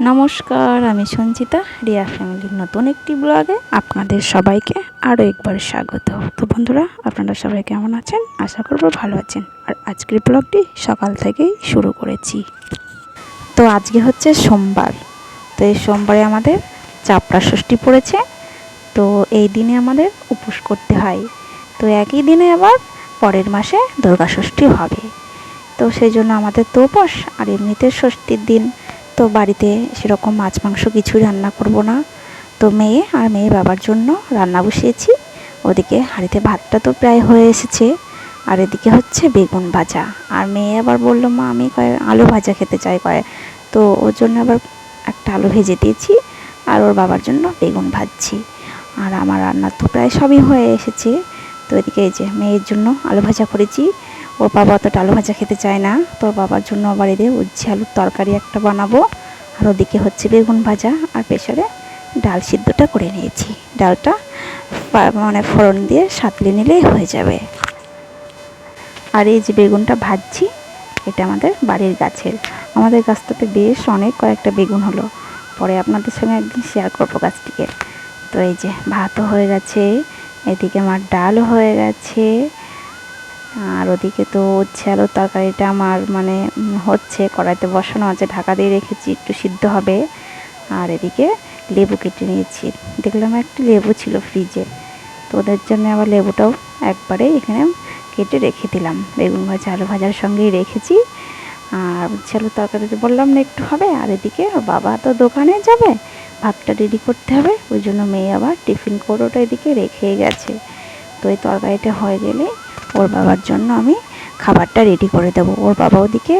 নমস্কার, আমি সঞ্চিতা, রিয়া ফ্যামিলির নতুন একটি ব্লগে আপনাদের সবাইকে আরও একবার স্বাগত। তো বন্ধুরা, আপনারা সবাই কেমন আছেন? আশা করব ভালো আছেন। আর আজকের ব্লগটি সকাল থেকেই শুরু করেছি। তো আজকে হচ্ছে সোমবার। তো এই সোমবারে আমাদের চাপড়া ষষ্ঠী পড়েছে। তো এই দিনে আমাদের উপোস করতে হয়। তো একই দিনে আবার পরের মাসে দুর্গা ষষ্ঠী হবে। তো সেই জন্য আমাদের তো উপোস আর এমনিতে ষষ্ঠীর দিন তো বাড়িতে সেরকম মাছ, মাংস কিছুই রান্না করব না। তো মেয়ে আর মেয়ে বাবার জন্য রান্না বসিয়েছি। ওদিকে হাঁড়িতে ভাতটা তো প্রায় হয়ে এসেছে। আর এদিকে হচ্ছে বেগুন ভাজা। আর মেয়ে আবার বলল, মা, আমি কয়ে, আলু ভাজা খেতে চাই কয়ে। তো ওর জন্য আবার একটা আলু ভেজে দিয়েছি। আর ওর বাবার জন্য বেগুন ভাজছি। আর আমার রান্না তো প্রায় সবই হয়ে এসেছে। তো এদিকে এই যে মেয়ের জন্য আলু ভাজা করেছি। ওর বাবা অতটা আলু ভাজা খেতে চায় না। তোর বাবার জন্য আবার এদের উচ্ছে আলুর তরকারি একটা বানাবো। আর ওদিকে হচ্ছে বেগুন ভাজা আর প্রেশারে ডাল সিদ্ধটা করে নিয়েছি। ডালটা মানে ফোড়ন দিয়ে সাতলে নিলেই হয়ে যাবে। আর এই যে বেগুনটা ভাজছি, এটা আমাদের বাড়ির গাছের। আমাদের গাছটাতে বেশ অনেক কয়েকটা বেগুন হলো। পরে আপনাদের সঙ্গে একদিন শেয়ার করব গাছটিকে। তো এই যে ভাতও হয়ে গেছে। এদিকে আমার ডালও হয়ে গেছে। আর ওদিকে তো হচ্ছে আলুর তরকারিটা আমার মানে হচ্ছে, কড়াইতে বসানো আছে, ঢাকা দিয়ে রেখেছি, একটু সিদ্ধ হবে। আর এদিকে লেবু কেটে নিয়েছি। দেখলাম একটি লেবু ছিল ফ্রিজে, তো ওদের জন্য আবার লেবুটাও একবারে এখানে কেটে রেখে দিলাম। বেগুন ভাজা, আলু ভাজার সঙ্গেই রেখেছি। আর হচ্ছে আলুর তরকারিতে বললাম না একটু হবে, আর এদিকে বাবা তো দোকানে যাবে ভাতটা রেডি করতে হবে, ওই জন্য মেয়ে আবার টিফিন কোটোটা এদিকে রেখেই গেছে। তো এই তরকারিটা হয়ে গেলে ওর বাবার জন্য আমি খাবারটা রেডি করে দেবো। ওর বাবা ওদিকে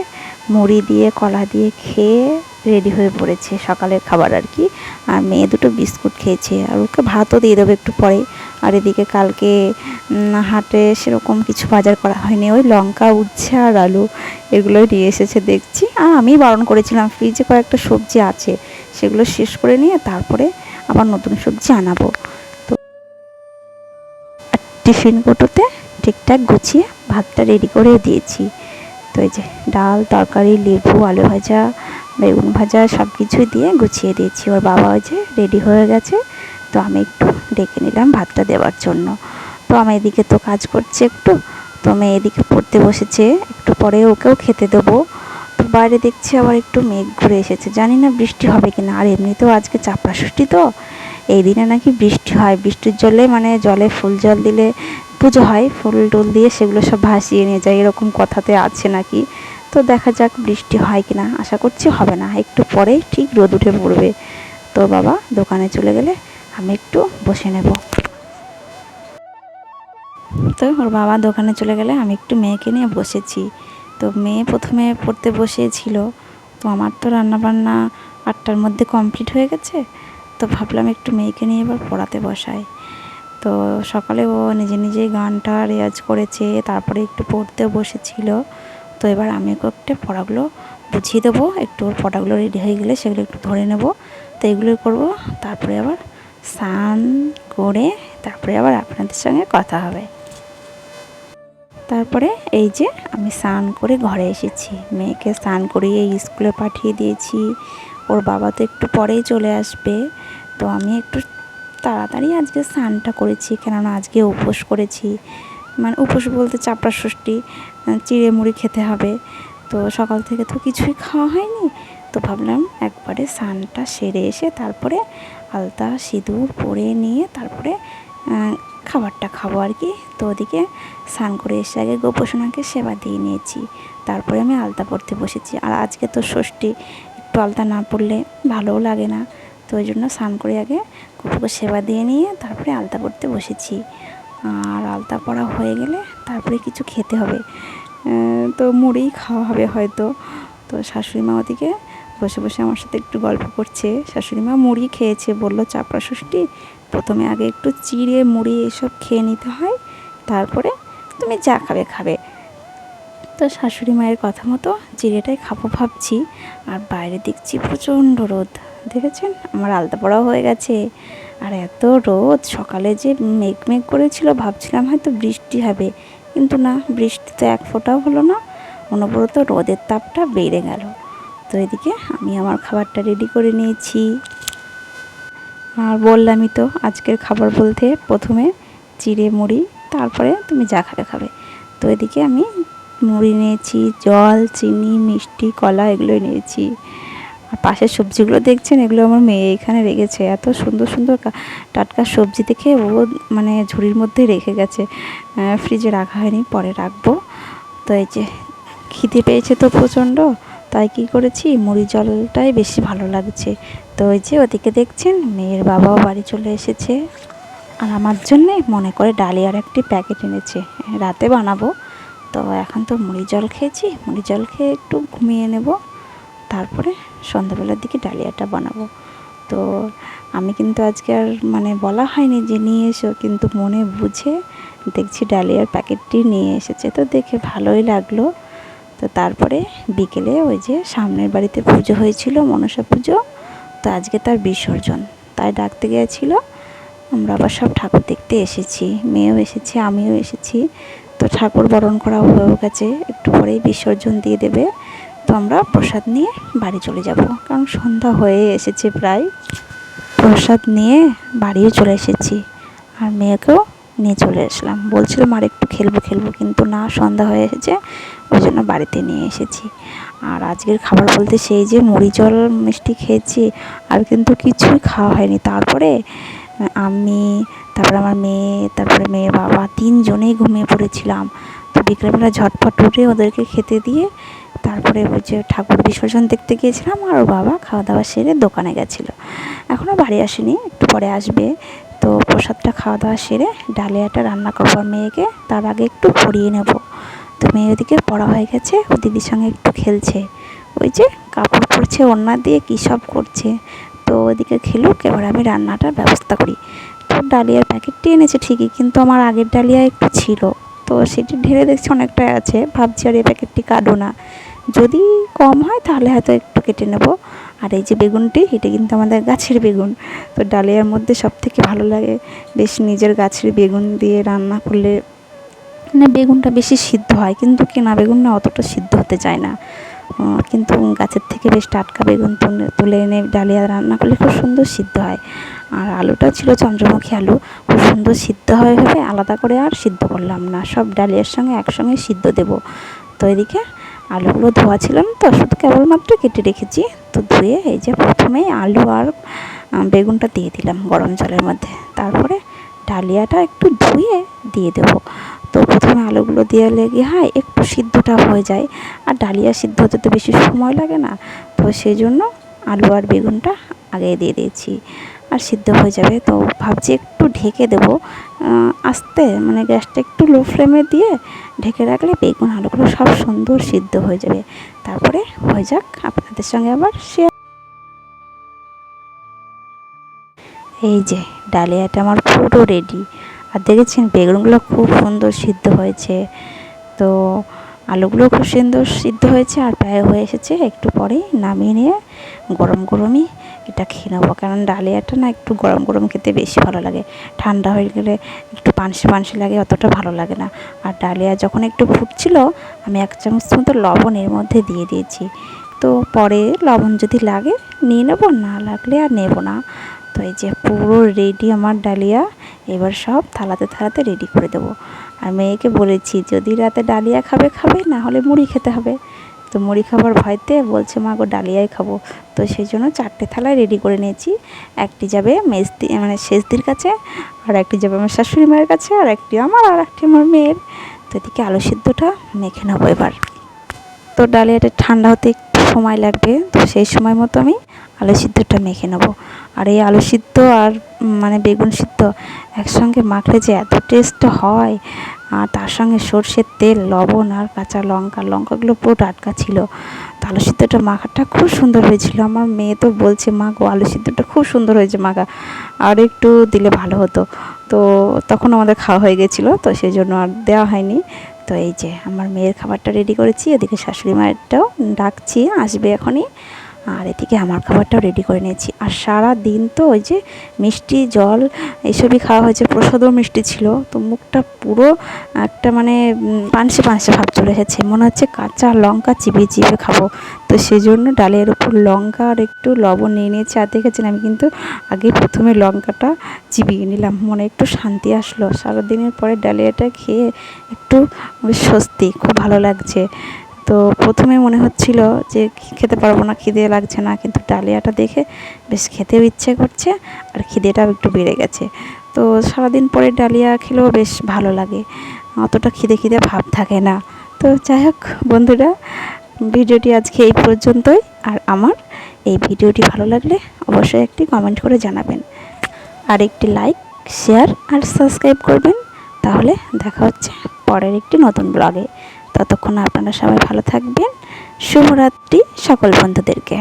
মুড়ি দিয়ে, কলা দিয়ে খেয়ে রেডি হয়ে পড়েছে, সকালের খাবার আর কি। আর মেয়ে দুটো বিস্কুট খেয়েছে, আর ওকে ভাতও দিয়ে দেবো একটু পরে। আর এদিকে কালকে হাটে সেরকম কিছু বাজার করা হয়নি, ওই লঙ্কা, উচ্ছে আর আলু এগুলোই নিয়ে এসেছে দেখছি। আর আমি বারণ করেছিলাম, ফ্রিজে কয়েকটা সবজি আছে, সেগুলো শেষ করে নিয়ে তারপরে আবার নতুন সবজি আনাবো। তো টিফিন কোটোতে ঠিকঠাক গুছিয়ে ভাতটা রেডি করে দিয়েছি। তো এই যে ডাল, তরকারি, লেবু, আলু ভাজা বেগুন ভাজা সব কিছুই দিয়ে গুছিয়ে দিয়েছি। ওর বাবা ওই যে রেডি হয়ে গেছে। তো আমি একটু ডেকে নিলাম ভাতটা দেওয়ার জন্য। তো আমি এদিকে তো কাজ করছি একটু। তো মেয়ে এদিকে পড়তে বসেছে। একটু পরে ওকেও খেতে দেবো। তো বাইরে দেখছি আবার একটু মেঘ ঘুরে এসেছে। জানি না বৃষ্টি হবে কি না আর এমনিতেও আজকে চাপড়া ষষ্ঠী তো। এই দিনে নাকি বৃষ্টি হয়। বৃষ্টির জলে মানে জলে ফুল জল দিলে পুজো হয়, ফুল টুল দিয়ে সেগুলো সব ভাসিয়ে নিয়ে যায়, এরকম কথাতে আছে নাকি? তো দেখা যাক বৃষ্টি হয় কি না আশা করছি হবে না, একটু পরেই ঠিক রোদ উঠে পড়বে। তো বাবা, দোকানে চলে গেলে আমি একটু বসে নেব। তো ওর বাবা দোকানে চলে গেলে আমি একটু মেয়েকে নিয়ে বসেছি। তো মেয়ে প্রথমে পড়তে বসেছিল, তো আমার তো রান্নাবান্না আটটার মধ্যে কমপ্লিট হয়ে গেছে, তো ভাবলাম একটু মেয়েকে নিয়ে এবার পড়াতে বসাই। তো সকালে ও নিজে নিজেই গানটা রেয়াজ করেছে, তারপরে একটু পড়তেও বসেছিল। তো এবার আমি ওকে একটু পড়াগুলো বুঝিয়ে দেবো, একটু ওর পড়াগুলো রেডি হয়ে গেলে সেগুলো একটু ধরে নেব। তো এগুলোই করব, তারপরে আবার স্নান করে তারপরে আবার আপনাদের সঙ্গে কথা হবে। তারপরে এই যে আমি স্নান করে ঘরে এসেছি। মেয়েকে স্নান করিয়ে স্কুলে পাঠিয়ে দিয়েছি। ওর বাবা তো একটু পরেই চলে আসবে। তো আমি একটু তাড়াতাড়ি আজকে স্নানটা করেছি, কেননা আজকে উপোস করেছি। মানে উপোস বলতে চাপড়া ষষ্ঠী চিড়ে মুড়ি খেতে হবে। তো সকাল থেকে তো কিছুই খাওয়া হয়নি। তো ভাবলাম একবারে স্নানটা সেরে এসে তারপরে আলতা, সিঁদুর পরে নিয়ে তারপরে খাবারটা খাব আর কি। তো ওদিকে স্নান করে এসে আগে গোপোষণাকে সেবা দিয়ে নিয়েছি। তারপরে আমি আলতা পড়তে বসেছি। আর আজকে তো ষষ্ঠী, একটু আলতা না পড়লে ভালোও লাগে না। তো ওই জন্য স্নান করে আগে কুকুরকে সেবা দিয়ে নিয়ে তারপরে আলতা পড়তে বসেছি। আর আলতা পড়া হয়ে গেলে তারপরে কিছু খেতে হবে। তো মুড়িই খাওয়া হবে হয়তো। তো শাশুড়ি মা ওদিকে বসে বসে আমার সাথে একটু গল্প করছে। শাশুড়ি মা মুড়ি খেয়েছে, বলল, চাপড়া ষষ্ঠী, প্রথমে আগে একটু চিড়ে, মুড়ি এসব খেয়ে নিতে হয়, তারপরে তুমি যা খাবে খাবে। তো শাশুড়ি মায়ের কথা মতো চিড়েটাই খাব ভাবছি। আর বাইরে দেখছি প্রচণ্ড রোদ। দেখেছেন? আমার আলতা পড়াও হয়ে গেছে। আর এত রোদ, সকালে যে মেঘ মেঘ করেছিল, ভাবছিলাম হয়তো বৃষ্টি হবে। কিন্তু না, বৃষ্টি তো এক ফোঁটাও হলো না। অনবরত রোদের তাপটা বেড়ে গেল। তো এদিকে আমি আমার খাবারটা রেডি করে নিয়েছি। আর বললামই তো, আজকের খাবার বলতে প্রথমে চিড়ে মুড়ি, তারপরে তুমি যা খাবে খাবে। তো এদিকে আমি মুড়ি নিয়েছি, জল, চিনি, মিষ্টি, কলা, এগুলোই নিয়েছি। পাশের সবজিগুলো দেখছেন? এগুলো আমার মেয়ে এখানে রেখেছে। এত সুন্দর সুন্দর টাটকা সবজি দেখে ও মানে ঝুড়ির মধ্যে রেখে গেছে। ফ্রিজে রাখা হয়নি, পরে রাখব। তো এই যে খিদে পেয়েছে তো প্রচণ্ড, তাই কি করেছি? মুড়ি জলটাই বেশি ভালো লাগছে। তো ওই যে ওদিকে দেখছেন, মেয়ের বাবাও বাড়ি চলে এসেছে। আর আমার জন্যে মনে করে ডালিয়ার একটি প্যাকেট এনেছে। রাতে বানাবো। তো এখন তো মুড়ি জল খেয়েছি। মুড়ি জল খেয়ে একটু ঘুমিয়ে নেব। তারপরে সন্ধ্যাবেলার দিকে ডালিয়াটা বানাবো। তো আমি কিন্তু আজকে আর মানে বলা হয়নি যে নিয়ে এসো, কিন্তু মনে বুঝে দেখছি ডালিয়ার প্যাকেটটি নিয়ে এসেছে। তো দেখে ভালোই লাগল। তো তারপরে বিকেলে ওই যে সামনের বাড়িতে পুজো হয়েছিল, মনসা পুজো। তো আজকে তার বিসর্জন। তাই ডাকতে গিয়েছিল। আমরা আবার সব ঠাকুর দেখতে এসেছি। মেয়েও এসেছে, আমিও এসেছি। তো ঠাকুর বরণ করা হয়ে গেছে। একটু পরেই বিসর্জন দিয়ে দেবে। তো আমরা প্রসাদ নিয়ে বাড়ি চলে যাব। কারণ সন্ধ্যা হয়ে এসেছে প্রায়। প্রসাদ নিয়ে বাড়িও চলে এসেছি। আর মেয়েকেও নিয়ে চলে আসলাম। বলছিলাম আর একটু খেলব খেলব। কিন্তু না, সন্ধ্যা হয়ে এসেছে। ওই জন্য বাড়িতে নিয়ে এসেছি। আর আজকের খাবার বলতে সেই যে মুড়ি জল মিষ্টি খেয়েছি, আর কিন্তু কিছুই খাওয়া হয়নি। তারপরে আমি, তারপরে আমার মেয়ে, তারপরে মেয়ের বাবা তিনজনেই ঘুমিয়ে পড়েছিলাম। তো বিকেলবেলা ঝটপট উঠে ওদেরকে খেতে দিয়ে তারপরে ওই যে ঠাকুর বিসর্জন দেখতে গিয়েছিলাম আর ওর বাবা খাওয়া দাওয়া সেরে দোকানে গেছিল। এখনও বাড়ি আসেনি, একটু পরে আসবে। তো প্রসাদটা খাওয়া দাওয়া সেরে ডালিয়াটা রান্না করব মেয়েকে, তার আগে একটু পরিয়ে নেব। তো মেয়ে ওদিকে পড়া হয়ে গেছে, ও দিদির সঙ্গে একটু খেলছে। ওই যে কাপড় পরছে, ওড়না দিয়ে কী সব করছে। তো ওদিকে খেলুক, এবার আমি রান্নাটার ব্যবস্থা করি। তো ডালিয়ার প্যাকেটটি এনেছে ঠিকই, কিন্তু আমার আগের ডালিয়া একটু ছিল। তো সেটি ঢেলে দেখছি অনেকটাই আছে, ভাবছি আর এই প্যাকেটটি কাটো না। যদি কম হয় তাহলে হয়তো একটু কেটে নেব। আর এই যে বেগুনটি, এটা কিন্তু আমাদের গাছের বেগুন। তো ডালিয়ার মধ্যে সব থেকে ভালো লাগে, বেশ নিজের গাছের বেগুন দিয়ে রান্না করলে মানে বেগুনটা বেশি সিদ্ধ হয়। কিন্তু কেনা বেগুন না, অতটা সিদ্ধ হতে চায় না। কিন্তু গাছের থেকে বেশ টাটকা বেগুন তুলে এনে ডালিয়া রান্না করলে খুব সুন্দর সিদ্ধ হয়। আর আলুটাও ছিল চন্দ্রমুখী আলু, খুব সুন্দর সিদ্ধ হয়ে হবে আলাদা করে আর সিদ্ধ করলাম না। সব ডালিয়ার সঙ্গে একসঙ্গে সিদ্ধ দেব। তো এদিকে আলুগুলো ধোয়া ছিল না তো শুধু কেবলমাত্র কেটে রেখেছি। তো ধুয়ে এই যে প্রথমেই আলু আর বেগুনটা দিয়ে দিলাম গরম জলের মধ্যে। তারপরে ডালিয়াটা একটু ধুয়ে দিয়ে দেবো। তো প্রথমে আলুগুলো দিয়ে লেগে হয়, একটু সিদ্ধটা হয়ে যায়। আর ডালিয়া সিদ্ধ হতে তো বেশি সময় লাগে না। তো সেই জন্য আলু আর বেগুনটা আগে দিয়ে দিয়েছি। আর সিদ্ধ হয়ে যাবে। তো ভাবছি একটু ঢেকে দেবো। আস্তে মানে গ্যাসটা একটু লো ফ্লেমে দিয়ে ঢেকে রাখলে বেগুন, আলুগুলো সব সুন্দর সিদ্ধ হয়ে যাবে। তারপরে হয়ে যাক আপনাদের সঙ্গে আবার শেয়ার এই যে, ডালিয়াটা আমার পুরো রেডি আর দেখেছেন, বেগুনগুলো খুব সুন্দর সিদ্ধ হয়েছে। তো আলুগুলো খুব সুন্দর সিদ্ধ হয়েছে আর প্রায় হয়ে এসেছে। একটু পরেই নামিয়ে নিয়ে গরম গরমই এটা খেয়ে নেব। কারণ ডালিয়াটা না একটু গরম গরম খেতে বেশি ভালো লাগে। ঠান্ডা হয়ে গেলে একটু পানসে পানসি লাগে, অতটা ভালো লাগে না। আর ডালিয়া যখন একটু ফুটছিল, আমি এক চামচ মতো লবণ এর মধ্যে দিয়ে দিয়েছি। তো পরে লবণ যদি লাগে, নিয়ে নেব, না লাগলে আর নেব না। তো এই যে পুরো রেডি আমার ডালিয়া, এবার সব থালাতে থালাতে রেডি করে দেবো। আর মেয়েকে বলেছি, যদি রাতে ডালিয়া খাবে খাবে, না হলে মুড়ি খেতে হবে। তো মুড়ি খাবার ভয়তে বলছে, মা গো, ডালিয়াই খাব। তো সেই জন্য চারটে থালায় রেডি করে নিয়েছি। একটি যাবে মেজদি মানে শেষদির কাছে, আর একটি যাবে আমার শাশুড়ি মায়ের কাছে, আর একটি আমার, আর একটি আমার মেয়ের। তো এদিকে আলু সিদ্ধটা মেখে নেব এবার। তো ডালিয়াটা ঠান্ডা হতে সময় লাগবে, তো সেই সময় মতো আমি আলু সিদ্ধটা মেখে নেব। আর এই আলু সিদ্ধ আর মানে বেগুন সিদ্ধ একসঙ্গে মাখলে যে এত টেস্ট হয়, আর তার সঙ্গে সর্ষের তেল, লবণ আর কাঁচা লঙ্কা, লঙ্কাগুলো পুরো টাটকা ছিল। তো আলু সিদ্ধটা মাখাটা খুব সুন্দর হয়েছিল। আমার মেয়ে তো বলছে, মা গো, আলু সিদ্ধটা খুব সুন্দর হয়েছে মাখা। আর একটু দিলে ভালো হতো। তো তখন আমাদের খাওয়া হয়ে গেছিল, তো সেই জন্য আর দেওয়া হয়নি। তো এই যে আমার মেয়ের খাবারটা রেডি করেছি এদিকে শাশুড়ি মায়েরটাও ডাকছি আসবে এখনই। আর এদিকে আমার খাবারটাও রেডি করে নিয়েছি। আর সারা দিন তো ওই যে মিষ্টি, জল এইসবই খাওয়া হয়েছে, প্রসাদও মিষ্টি ছিল। তো মুখটা পুরো একটা মানে পানসে পানসে ভাব চলে এসেছে। মনে হচ্ছে কাঁচা লঙ্কা চিবিয়ে চিবিয়ে খাব। তো সেই জন্য ডালের উপর লঙ্কা আর একটু লবণ নিয়ে নিয়েছি। আর দেখেছেন আমি কিন্তু আগে প্রথমে লঙ্কাটা চিবিয়ে নিলাম। মনে একটু শান্তি আসলো। সারাদিনের পরে ডালিয়াটা খেয়ে একটু স্বস্তি, খুব ভালো লাগছে। তো প্রথমে মনে হচ্ছিল যে খেতে পারব না, খিদে লাগছে না, কিন্তু ডালিয়াটা দেখে বেশ খেতেও ইচ্ছে করছে আর খিদেটাও একটু বেড়ে গেছে। তো সারাদিন পরে ডালিয়া খেলেও বেশ ভালো লাগে। অতটা খিদে খিদে ভাব থাকে না। তো যাই হোক বন্ধুরা, ভিডিওটি আজকে এই পর্যন্তই। আর আমার এই ভিডিওটি ভালো লাগলে অবশ্যই একটি কমেন্ট করে জানাবেন। আর একটি লাইক, শেয়ার আর সাবস্ক্রাইব করবেন। তাহলে দেখা হচ্ছে পরের একটি নতুন ব্লগে। ততক্ষণ আপনারা সবাই ভালো থাকবেন। শুভরাত্রি সকল বন্ধুদেরকে।